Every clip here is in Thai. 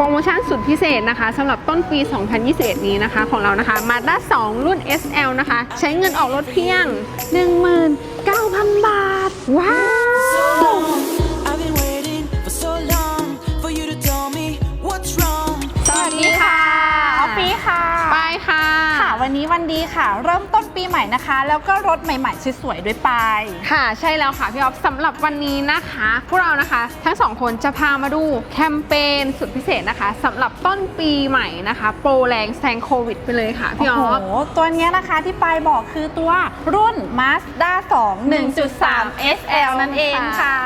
ปรโมชั่นสุดพิเศษนะคะสำหรับต้นปี 2021 นี้นะคะ ของเรานะคะ Mazda 2 รุ่น SL นะคะ ใช้เงินออกรถเพียง 19,000 บาท ว้าว วันนี้วันดีค่ะ เริ่มต้นปีใหม่นะคะ แล้วก็รถใหม่ๆสวยๆด้วยปายค่ะใช่แล้วค่ะพี่ออฟสำหรับวันนี้นะคะ พวกเรานะคะ ทั้งสองคนจะพามาดูแคมเปญสุดพิเศษนะคะสำหรับต้นปีใหม่นะคะ โปรแรงแซงโควิดไปเลยค่ะพี่อโอ้อโหฟตัวเนี้ยนะคะที่ปายบอกคือตัวรุ่น Mazda 2 1.3 SL นั่นเองค่ะ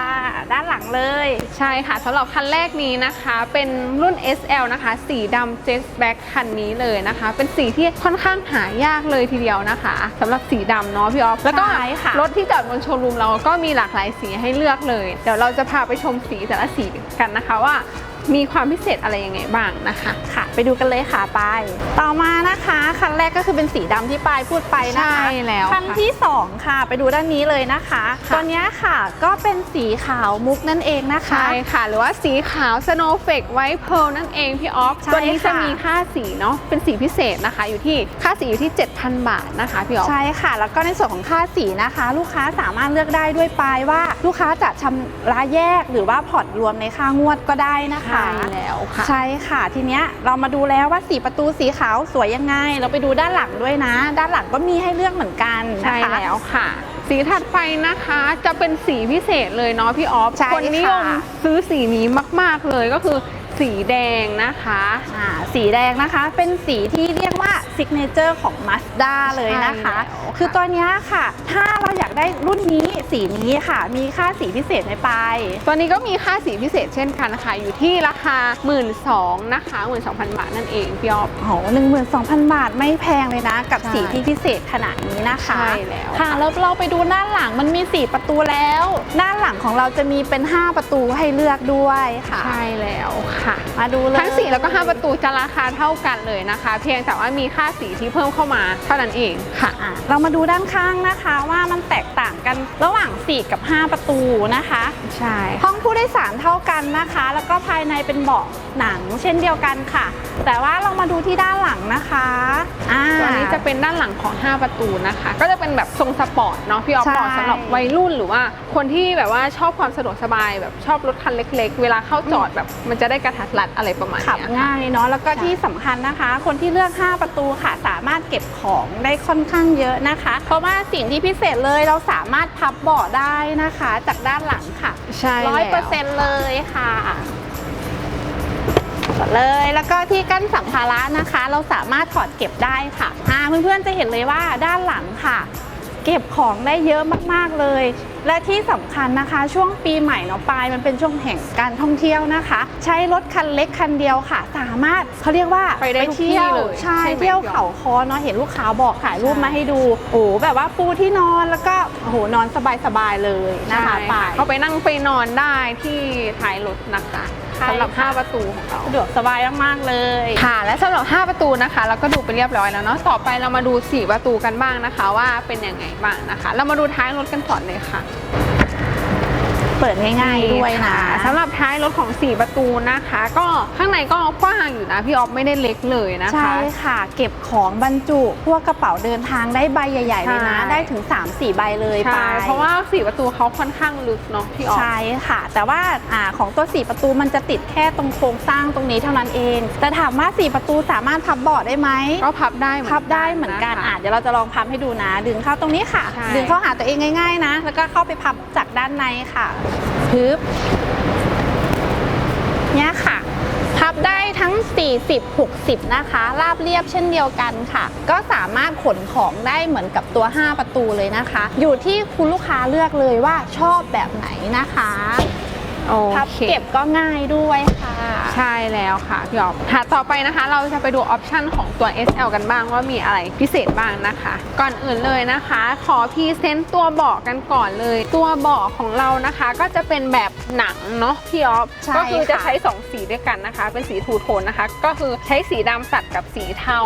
ด้านหลังเลย ใช่ค่ะสำหรับคันแรกนี้นะคะเป็นรุ่น SL นะคะ สีดำ Jet Black คันนี้เลยนะคะ เป็นสีที่ค่อนข้างหายากเลยทีเดียวนะคะสำหรับสีดำเนาะพี่ออฟแล้วก็ใช่ค่ะ รถที่จอดบนโชว์รูมเราก็มีหลากหลายสีให้เลือกเลย เดี๋ยวเราจะพาไปชมสีแต่ละสีกันนะคะว่า มีความพิเศษอะไรยังไงบ้างนะคะค่ะ ไปดูกันเลยค่ะปายต่อมานะคะคันแรกก็คือเป็นสีดำที่ปายพูดไปนะคะใช่แล้วค่ะคันที่ 2 ค่ะ ไปดูด้านนี้เลยนะคะค่ะตัวเนี้ยค่ะก็เป็นสีขาวมุกนั่นเองนะคะใช่ค่ะ หรือว่าสีขาว Snowflake White Pearl นั่นเองพี่ออฟใช่ตัวนี้จะค่ะมีค่าสีเนาะเป็นสีพิเศษนะคะ อยู่ที่ค่าสีอยู่ที่ 7,000 บาทนะคะพี่ออฟใช่ค่ะ แล้วก็ในส่วนของค่าสีนะคะ ลูกค้าสามารถเลือกได้ด้วยปลายว่าลูกค้าจะชำระแยกหรือว่าผ่อนรวมในค่างวดก็ได้นะคะใช่แล้วค่ะใช่ค่ะ ทีเนี้ยเรามาดูแล้วว่าสีประตูสีขาวสวยยังไง เราไปดูด้านหลังด้วยนะ ด้านหลังก็มีให้เลือกเหมือนกันนะคะใช่แล้วค่ะ สีถัดไปนะคะจะเป็นสีพิเศษเลยเนาะพี่ออฟใช่คนนิยมค่ะ ซื้อสีนี้มาก ๆเลยก็คือสีแดงนะคะ อ่าสีแดงนะคะเป็นสีที่เรียกว่า ซิกเนเจอร์ของ Mazda เลยนะคะใช่แล้วค่ะคือตัวเนี้ยค่ะ ถ้าเราอยากได้รุ่นนี้สีนี้ค่ะ มีค่าสีพิเศษไหมปลายตัวนี้ก็มีค่าสีพิเศษเช่นกันค่ะ อยู่ที่ราคา 1 2ื่นนะคะ12,000บาทนั่นเองพี่ออฟโอ้โหหนึ่งหมื่นสองพันบาทไม่แพงเลยนะ กับใช่สีที่พิเศษขนาดนี้นะคะ ใช่แล้วค่ะแล้วเราไปดูด้านหลังมันมี 4 ประตูแล้วด้านหลังของเราจะมีเป็น 5 ประตูให้เลือกด้วยค่ะ ใช่แล้วค่ะ มาดูเลยทั้งสีแล้วก็ 5 ประตูจะราคาเท่ากันเลยนะคะ เพียงแต่ว่ามีค่าสีที่เพิ่มเข้ามาเท่านั้นเองค่ะอะ เรามาดูด้านข้างนะคะว่ามันแตกต่างกันระหว่าง 4 กับ 5 ประตูนะคะ ใช่ ห้องผู้โดยสารเท่ากันนะคะ แล้วก็ภายในเป็นเบาะ หนังเช่นเดียวกันค่ะ แต่ว่าเรามาดูที่ด้านหลังนะคะอ่าตัวนี้จะเป็นด้านหลังของ 5 ประตูนะคะ ก็จะเป็นแบบทรงสปอร์ตเนาะพี่ออฟใช่เหมาะสำหรับวัยรุ่นหรือว่าคนที่แบบว่าชอบความสะดวกสบายแบบชอบรถคันเล็ก ๆ เวลาเข้าจอดแบบมันจะได้กระทัดรัดอะไรประมาณขับเนี้ยค่ะง่ายเนาะแล้วก็ใช่ที่สำคัญนะคะ คนที่เลือก 5 ประตูค่ะ สามารถเก็บของได้ค่อนข้างเยอะนะคะ เพราะว่าสิ่งที่พิเศษเลยเราสามารถพับเบาะได้นะคะ จากด้านหลังค่ะใช่ร้อยเปอร์เซ็นต์เลยค่ะ กดเลยแล้วก็ที่กั้นสัมภาระนะคะ เราสามารถถอดเก็บได้ค่ะอ่าเพื่อนๆจะเห็นเลยว่าด้านหลังค่ะ เก็บของได้เยอะมากๆเลย และที่สำคัญนะคะ ช่วงปีใหม่เนาะปลายมันเป็นช่วงแห่งการท่องเที่ยวนะคะ ใช้รถคันเล็กคันเดียวค่ะ สามารถเขาเรียกว่าไปได้ทุกที่เที่ยวเลยใช่ใช่ไหมเที่ยวพี่อ๋อเขาคอเนาะเห็นลูกค้าบอกถ่ายรูปใช่มาให้ดูโอ้โหแบบว่าปูที่นอนแล้วก็โอ้โหนอนสบายๆเลยนะคะใช่ปลายเขาไปนั่งไปนอนได้ที่ท้ายรถนะคะใช่ สำหรับค่ะ5ประตูของเราสะดวกสบายมากๆเลย ค่ะ และสำหรับ 5 ประตูนะคะ เราก็ดูไปเรียบร้อยแล้วเนาะต่อไปเรามาดู 4 ประตูกันบ้างนะคะ ว่าเป็นยังไงบ้างนะคะ เรามาดูท้ายรถกันก่อนเลยค่ะ เปิดง่ายๆด้วยนะค่สำหรับท้ายรถของ 4 ประตูนะคะ ก็ข้างในก็กว้างอยู่นะพี่ออฟไม่ได้เล็กเลยนะคะ ใช่ค่ะ เก็บของบรรจุ พวกกระเป๋าเดินทางได้ใบใหญ่ๆเลยนะใช่ได้ถึง 3-4 ใบเลยไปใช่เพราะว่า 4 ประตูเขาค่อนข้างลึกเนาะพี่ออฟใช่ค่ะ แต่ว่าอ่าของตัว 4 ประตูมันจะติดแค่ตรงโครงสร้างตรงนี้เท่านั้นเองแต่ถามว่า 4 ประตูสามารถพับเบาะได้ไหมก็พับได้เหมือนพับได้เหมือนกันนะคะอะเดี๋ยวเราจะลองพับให้ดูนะ ดึงเข้าตรงนี้ค่ะใช่ดึงเข้าหาตัวเองง่ายๆนะ แล้วก็เข้าไปพับจากด้านในค่ะพึบเนี่ยค่ะ พับได้ทั้ง 40 60 นะคะ ราบเรียบเช่นเดียวกันค่ะ ก็สามารถขนของได้เหมือนกับตัว 5 ประตูเลยนะคะ อยู่ที่คุณลูกค้าเลือกเลยว่าชอบแบบไหนนะคะ พับเคเก็บก็ง่ายด้วยค่ะ ใช่แล้วค่ะพี่ออฟค่ะต่อไปนะคะ เราจะไปดูออปชันของตัว SL กันบ้างว่ามีอะไรพิเศษบ้างนะคะ ก่อนอื่นเลยนะคะ ขอพรีเซนต์ตัวเบาะกันก่อนเลย ตัวเบาะของเรานะคะ ก็จะเป็นแบบหนังเนาะพี่ออฟใช่ก็คือจะค่ะใช้ 2 สีด้วยกันนะคะ เป็นสีทูโทนนะคะ ก็คือใช้สีดำตัดกับสีเทา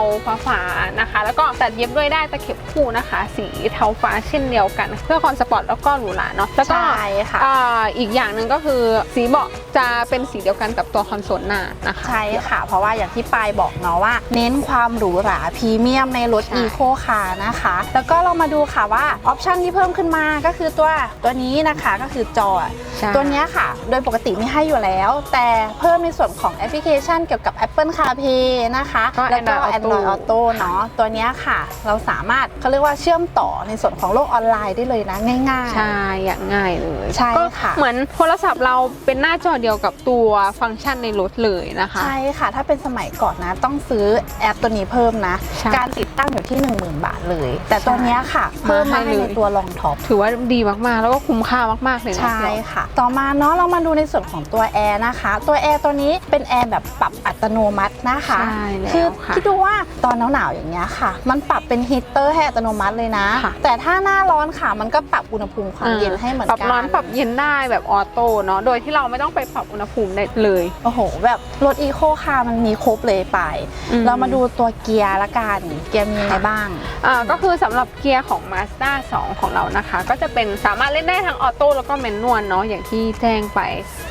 ฟ้าๆนะคะ แล้วก็ตัดเย็บด้วยได้ตะเข็บคู่นะคะ สีเทาฟ้าเช่นเดียวกัน เพื่อความสปอร์ตแล้วก็หรูหราเนาะแล้วก็ใช่ค่ะอ่าอีกอย่างหนึ่งก็คือสีเบาะจะเป็นสีเดียวกันกับตัวคอนโซลหน้านะคะ ใช่ค่ะ เพราะว่าอย่างที่ปายบอกเนาะว่า เน้นความหรูหราพรีเมียมในรถใช่อีโคคาร์นะคะ แล้วก็เรามาดูค่ะว่าออปชันที่เพิ่มขึ้นมาก็คือตัวตัวนี้นะคะก็คือจอใช่ตัวเนี้ยค่ะ โดยปกติมีให้อยู่แล้ว แต่เพิ่มในส่วนของแอปพลิเคชันเกี่ยวกับ Apple CarPlay นะคะก็แล้วก็ Android Auto Android Auto เนาะตัวเนี้ยค่ะ เราสามารถเขาเรียกว่าเชื่อมต่อในส่วนของโลกออนไลน์ได้เลยนะง่ายๆ ใช่อย่างง่ายเลยใช่ก็ค่ะ เหมือนโทรศัพท์เราเป็นหน้าจอเดียวกับตัวฟังก์ชันในรถเลยนะคะ ใช่ค่ะ ถ้าเป็นสมัยก่อนนะต้องซื้อแอปตัวนี้เพิ่มนะ ใช่การติดตั้งอยู่ที่ 10,000 บาทเลย แต่ตัวเนี้ยค่ะมาเพิ่มมาให้ให้เลยในตัวรองท็อป ถือว่าดีมากๆ แล้วก็คุ้มค่ามากๆเลยนะใช่พี่อ๊อฟค่ะ ต่อมาเนาะเรามาดูในส่วนของตัวแอร์นะคะ ตัวแอร์ตัวนี้เป็นแอร์แบบปรับอัตโนมัตินะคะ ใช่แล้วคือค่ะ คิดดูว่าตอนหนาวๆอย่างเงี้ยค่ะ มันปรับเป็นฮีตเตอร์ให้อัตโนมัติเลยนะ ค่ะ แต่ถ้าหน้าร้อนค่ะ มันก็ปรับอุณหภูมิความเย็นให้เหมือนปกัรับร้อนปรับเย็นได้แบบออโต้เนาะโดยที่เราไม่ต้องไปปรับอุณหภูมิได้เลย โอ้โห แบบรถอีโคคาร์มันมีครบเลยไป อืม เรามาดูตัวเกียร์ละกัน เกียร์มีอะไรบ้าง อ่าก็คือสำหรับเกียร์ของ Mazda 2 ของเรานะคะ ก็จะเป็นสามารถเล่นได้ทั้งออโต้แล้วก็แมนนวลเนาะอย่างที่แจ้งไป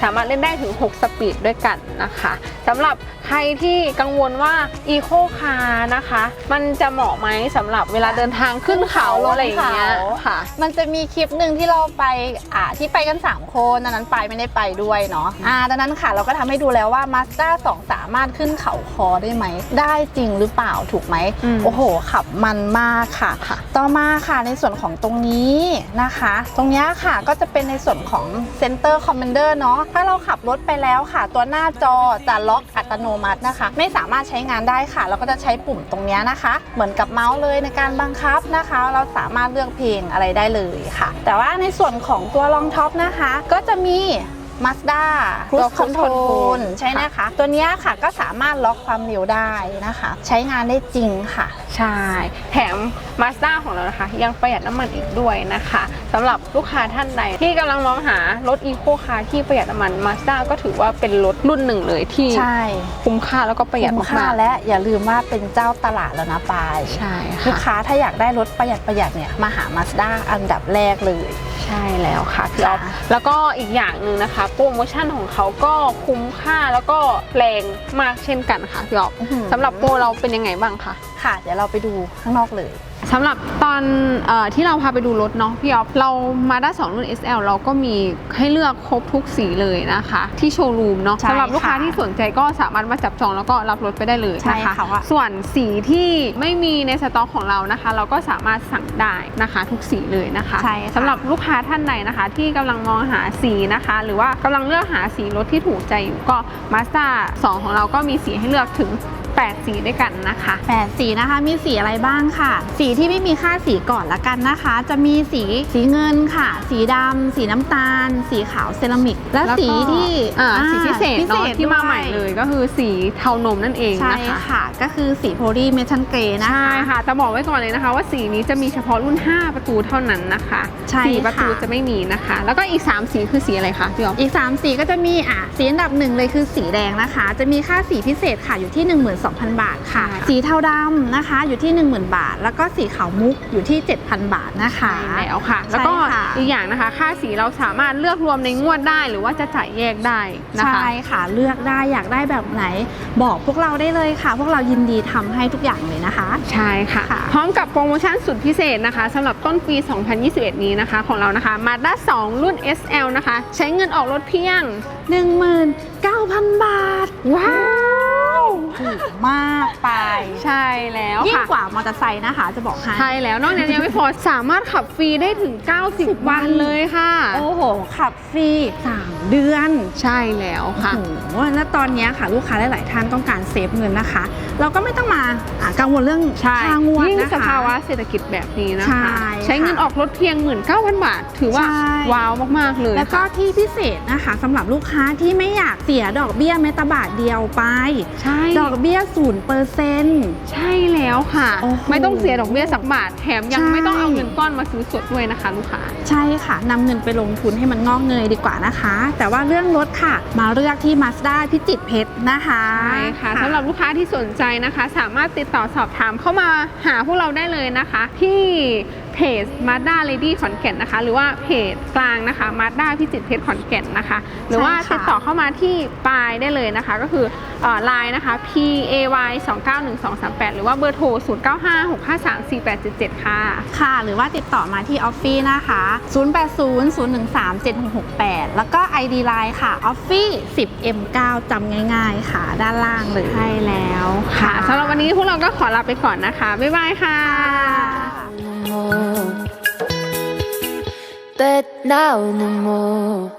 สามารถเล่นได้ถึง 6 สปีดด้วยกันนะคะสำหรับใครที่กังวลว่า Eco Car นะคะ มันจะเหมาะไหมสำหรับเวลาเดินทางขึ้นเขาขึ้นเขาอะไรอย่างเงี้ยลงเขา ค่ะ มันจะมีคลิปหนึ่งที่เราไปอ่าที่ไปกัน 3 คนอันนั้นไปไม่ได้ไปด้วยเนาะอ่าดังนั้นค่ะเราก็ทำให้ดูแล้วว่า Mazda 2 สามารถขึ้นเขาคอได้ไหม ได้จริงหรือเปล่าถูกไหมอืมโอ้โห ขับมันมากค่ะค่ะ ต่อมาค่ะในส่วนของตรงนี้นะคะ ตรงเนี้ยค่ะก็จะเป็นในส่วนของ Center Commander เนาะถ้าเราขับรถไปแล้วค่ะ ตัวหน้าจอจะล็อกอัตโนมัตินะคะ ไม่สามารถใช้งานได้ค่ะ เราก็จะใช้ปุ่มตรงเนี้ยนะคะ เหมือนกับเมาส์เลยในการบังคับนะคะ เราสามารถเลือกเพลงอะไรได้เลยค่ะ แต่ว่าในส่วนของตัวรองท็อปนะคะ ก็จะมี Mazda Cruise Cruise Control Control ใช่นะคะ ตัวเนี้ยค่ะก็สามารถล็อกความเร็วได้นะคะ ใช้งานได้จริงค่ะ ใช่ แถม Mazda ของเรานะคะ ยังประหยัดน้ำมันอีกด้วยนะคะสำหรับลูกค้าท่านใดที่กำลังมองหารถ Eco Car ที่ประหยัดน้ำมัน Mazda ก็ถือว่าเป็นรถรุ่นหนึ่งเลยที่ใช่คุ้มค่าแล้วก็ประหยัดคุ้มค่ามากและอย่าลืมว่าเป็นเจ้าตลาดแล้วนะปายๆใช่ลูกค่ะค้าถ้าอยากได้รถประหยัดประหยัดเนี่ยมาหา Mazda อันดับแรกเลยใช่แล้วค่ะพี่อ๊อฟค่ะแล้วก็อีกอย่างหนึ่งนะคะโปรโมชั่นของเขาก็คุ้มค่าแล้วก็แรงมากเช่นกันค่ะพี่อ๊อฟอื้อหือสำหรับโปรเราเป็นยังไงบ้างคะค่ะ เดี๋ยวเราไปดูข้างนอกเลยสำหรับตอนเออที่เราพาไปดูรถเนาะพี่อ๊อฟเรามาด้า2รุ่น SL เราก็มีให้เลือกครบทุกสีเลยนะคะ ที่โชว์รูมเนาะใช่สำหรับลูกค้าค่ะที่สนใจก็สามารถมาจับจองแล้วก็รับรถไปได้เลยใช่นะคะค่ะส่วนสีที่ไม่มีในสต็อกของเรานะคะ เราก็สามารถสั่งได้นะคะทุกสีเลยนะคะใช่ค่ะสำหรับลูกค้าท่านใดนะคะ ที่กำลังมองหาสีนะคะ หรือว่ากำลังเลือกหาสีรถที่ถูกใจอยู่ก็ Mazda 2ของเราก็มีสีให้เลือกถึง 8 สีด้วยกันนะคะแปดสีนะคะมีสีอะไรบ้างค่ะ สีที่ไม่มีค่าสีก่อนละกันนะคะ จะมีสีสีเงินค่ะ สีดำสีน้ำตาล สีขาวเซรามิก และแล้วก็สีที่อ่าอ่าสีพิเศษเนาะที่มาด้วยใหม่เลยก็คือสีเทานมนั่นเองใช่นะคะค่ะ ก็คือสีโพลีเมทัลเกรนะใช่คะค่ะแต่บอกไว้ก่อนเลยนะคะ ว่าสีนี้จะมีเฉพาะรุ่น 5 ประตูเท่านั้นนะคะใช่สีประตูค่ะจะไม่มีนะคะ แล้วก็อีก 3 สีคือสีอะไรคะพี่อ๋อมอีก 3 สีก็จะมีอะสีอันดับหนึ่งเลยคือสีแดงนะคะ จะมีค่าสีพิเศษค่ะอยู่ที่ 12,000 บาทค่ะใช่ค่ะสีเทาดำนะคะอยู่ที่ 10,000 บาท แล้วก็สีขาวมุกอยู่ที่ 7,000 บาทนะคะใช่แล้วค่ะ แล้วก็ใช่ค่ะอีกอย่างนะคะ ค่าสีเราสามารถเลือกรวมในงวดได้ หรือว่าจะจ่ายแยกได้นะคะใช่ค่ะเลือกได้อยากได้แบบไหน บอกพวกเราได้เลยค่ะ พวกเรายินดีทำให้ทุกอย่างเลยนะคะ ใช่ค่ะค่ะ พร้อมกับโปรโมชั่นสุดพิเศษนะคะสำหรับต้นปี 2021 นี้นะคะ ของเรานะคะ Mazda 2รุ่น SL นะคะ ใช้เงินออกรถเพียง 19,000 บาท ว้าวถูกมากไป ใช่แล้วยิ่งค่ะกว่ามอเตอร์ไซค์นะคะ จะบอกให้ใช่แล้วนอกจากนี้ยังไม่พอสามารถขับฟรีได้ถึง 90 วันเลยค่ะ โอ้โห ขับฟรี 3 เดือนใช่แล้วค่ะโอ้โหแล้วตอนเนี้ยค่ะลูกค้าหลาย ๆ ท่านต้องการเซฟเงินนะคะ เราก็ไม่ต้องมาอะกังวลเรื่องใช่ค่างวดยิ่งนะคะสภาวะเศรษฐกิจแบบนี้นะใช่คะค่ะใช้เงินออกรถเพียง 19,000 บาท ถือว่าใช่ว้าวมาก ๆ เลย แล้วก็ค่ะที่พิเศษนะคะสำหรับลูกค้าที่ไม่อยากเสียดอกเบี้ยแม้แต่บาทเดียวไปใช่ดอกเบี้ยศูนย์เปอร์เซ็นต์ใช่แล้วค่ะโอ้โหไม่ต้องเสียดอกเบี้ยสักบาทแถมยังใช่ไม่ต้องเอาเงินก้อนมาซื้อสดด้วยนะคะ ลูกค้า ใช่ค่ะนำเงินไปลงทุนให้มันงอกเงยดีกว่านะคะ แต่ว่าเรื่องรถค่ะ มาเลือกที่ Mazda พิจิตรเพชรนะคะใช่ค่ะสำหรับลูกค้าที่สนใจนะคะ สามารถติดต่อสอบถามเข้ามาหาพวกเราได้เลยนะคะ ที่ เพเพจ Mazda Lady ขอนแก่นนะคะ หรือว่าเพจกลางนะคะ Mazda พิจิตรเพชรขอนแก่นนะคะ หรือว่าใช่ค่ะติดต่อเข้ามาที่ปลายได้เลยนะคะ ก็คือไลน์นะคะ p a y 2 9 1 2 3 8 หรือว่าเบอร์โทร 0 9 5 6 5 3 4 8 7 7 ค่ะ ค่ะ หรือว่าติดต่อมาที่ออฟฟี่นะคะ 0800137668 แล้วก็ ID Line ค่ะออฟฟี่ 10M9 จำง่าย ๆ ค่ะ ด้านล่างเลยใช่แล้วค่ะสำหรับวันนี้พวกเราก็ขอลาไปก่อนนะคะ บ๊ายบายค่ะ But now no more.